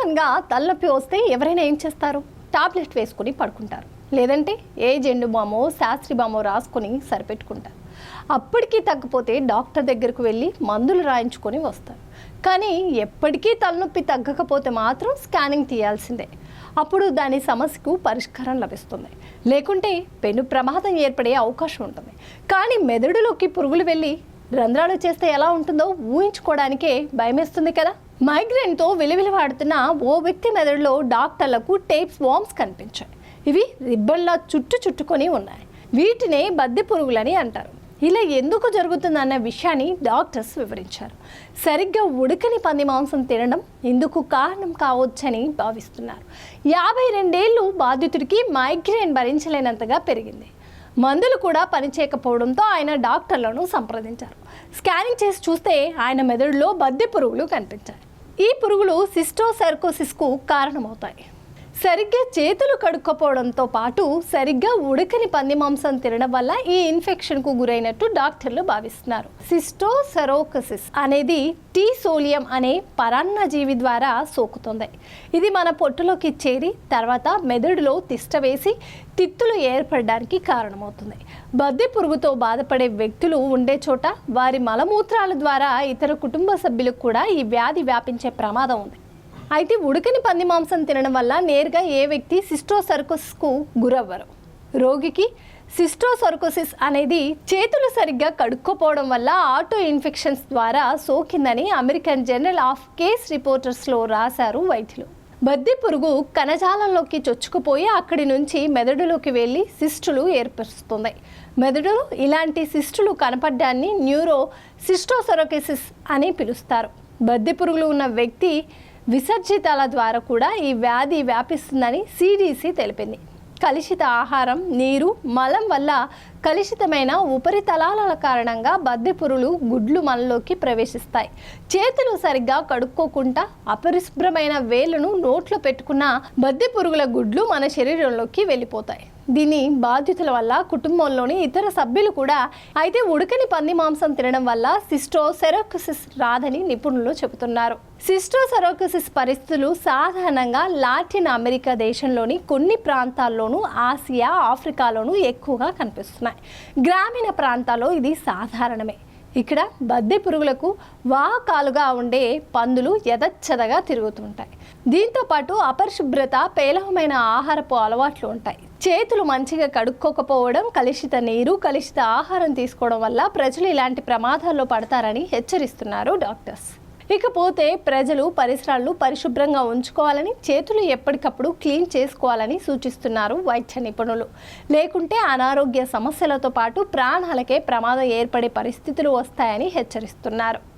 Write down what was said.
కామన్గా తలనొప్పి వస్తే ఎవరైనా ఏం చేస్తారు? టాబ్లెట్ వేసుకుని పడుకుంటారు. లేదంటే ఏ జెండు బామో శాస్త్రి బామో రాసుకొని సరిపెట్టుకుంటారు. అప్పటికీ తగ్గిపోతే డాక్టర్ దగ్గరకు వెళ్ళి మందులు రాయించుకొని వస్తారు. కానీ ఎప్పటికీ తలనొప్పి తగ్గకపోతే మాత్రం స్కానింగ్ తీయాల్సిందే. అప్పుడు దాని సమస్యకు పరిష్కారం లభిస్తుంది. లేకుంటే పెను ప్రమాదం ఏర్పడే అవకాశం ఉంటుంది. కానీ మెదడులోకి పురుగులు వెళ్ళి రంధ్రాలు చేస్తే ఎలా ఉంటుందో ఊహించుకోవడానికే భయమేస్తుంది కదా? మైగ్రేన్తో విలువిలవాడుతున్న ఓ వ్యక్తి మెదడులో డాక్టర్లకు టేప్స్ వామ్స్ కనిపించాయి. ఇవి రిబ్బన్లా చుట్టు చుట్టుకొని ఉన్నాయి. వీటినే బద్దె పురుగులని అంటారు. ఇలా ఎందుకు జరుగుతుందన్న విషయాన్ని డాక్టర్స్ వివరించారు. సరిగ్గా ఉడకని పంది మాంసం తినడం ఇందుకు కారణం కావచ్చని భావిస్తున్నారు. యాభై రెండేళ్ళు బాధితుడికి మైగ్రేన్ భరించలేనంతగా పెరిగింది. మందులు కూడా పనిచేయకపోవడంతో ఆయన డాక్టర్లను సంప్రదించారు. స్కానింగ్ చేసి చూస్తే ఆయన మెదడులో బద్దె పురుగులు కనిపించాయి. ఈ పురుగులు సిస్టోసెర్కోసిస్కు కారణమవుతాయి. సరిగ్గా చేతులు కడుక్కోపోవడంతో పాటు సరిగ్గా ఉడకని పంది మాంసం తినడం వల్ల ఈ ఇన్ఫెక్షన్కు గురైనట్టు డాక్టర్లు భావిస్తున్నారు. సిస్టోసెరోకసిస్ అనేది టీ సోలియం అనే పరాన్నజీవి ద్వారా సోకుతుంది. ఇది మన పొట్టులోకి చేరి తర్వాత మెదడులో తిష్ట వేసి తిత్తులు ఏర్పడడానికి కారణమవుతుంది. బద్దె పురుగుతో బాధపడే వ్యక్తులు ఉండే చోట వారి మలమూత్రాల ద్వారా ఇతర కుటుంబ సభ్యులకు కూడా ఈ వ్యాధి వ్యాపించే ప్రమాదం ఉంది. అయితే ఉడకని పంది మాంసం తినడం వల్ల నేరుగా ఏ వ్యక్తి సిస్టోసర్కోసిస్కు గురవ్వరు. రోగికి సిస్టోసర్కోసిస్ అనేది చేతులు సరిగ్గా కడుక్కోపోవడం వల్ల ఆటో ఇన్ఫెక్షన్స్ ద్వారా సోకిందని అమెరికన్ జర్నల్ ఆఫ్ కేస్ రిపోర్టర్స్లో రాశారు వైద్యులు. బద్ది పురుగు కణజాలంలోకి చొచ్చుకుపోయి అక్కడి నుంచి మెదడులోకి వెళ్ళి సిస్టులు ఏర్పరుస్తుంది మెదడులో ఇలాంటి సిస్టులు కనపడ్డాన్ని న్యూరో సిస్టోసరోకెసిస్ అని పిలుస్తారు. బద్ది పురుగులు ఉన్న వ్యక్తి విసర్జితాల ద్వారా కూడా ఈ వ్యాధి వ్యాపిస్తుందని సిడిసి తెలిపింది. కలుషిత ఆహారం నీరు మలం వల్ల కలుషితమైన ఉపరితలాల కారణంగా బద్దె పురుగులు గుడ్లు మనలోకి ప్రవేశిస్తాయి. చేతులు సరిగ్గా కడుక్కోకుండా అపరిశుభ్రమైన వేళ్ళను నోట్లో పెట్టుకున్న బద్దె పురుగుల గుడ్లు మన శరీరంలోకి వెళ్ళిపోతాయి. దీని బాధ్యతల వల్ల కుటుంబంలోని ఇతర సభ్యులు కూడా అయితే ఉడకని పంది మాంసం తినడం వల్ల సిస్టోసెరోకసిస్ రాదని నిపుణులు చెబుతున్నారు. సిస్టోసెరోకసిస్ పరిస్థితులు సాధారణంగా లాటిన్ అమెరికా దేశంలోని కొన్ని ప్రాంతాల్లోనూ ఆసియా ఆఫ్రికాలోనూ ఎక్కువగా కనిపిస్తున్నాయి. గ్రామీణ ప్రాంతాల్లో ఇది సాధారణమే. ఇక్కడ బద్దె పురుగులకు వాహకాలుగా ఉండే పందులు యథచ్చదగా తిరుగుతుంటాయి. దీంతో పాటు అపరిశుభ్రత పేలవమైన ఆహారపు అలవాట్లు ఉంటాయి. చేతులు మంచిగా కడుక్కోకపోవడం కలుషిత నీరు కలుషిత ఆహారం తీసుకోవడం వల్ల ప్రజలు ఇలాంటి ప్రమాదాల్లో పడతారని హెచ్చరిస్తున్నారు డాక్టర్స్. ఇకపోతే ప్రజలు పరిసరాలు పరిశుభ్రంగా ఉంచుకోవాలని చేతులు ఎప్పటికప్పుడు క్లీన్ చేసుకోవాలని సూచిస్తున్నారు వైద్య నిపుణులు. లేకుంటే అనారోగ్య సమస్యలతో పాటు ప్రాణాలకే ప్రమాదం ఏర్పడే పరిస్థితులు వస్తాయని హెచ్చరిస్తున్నారు.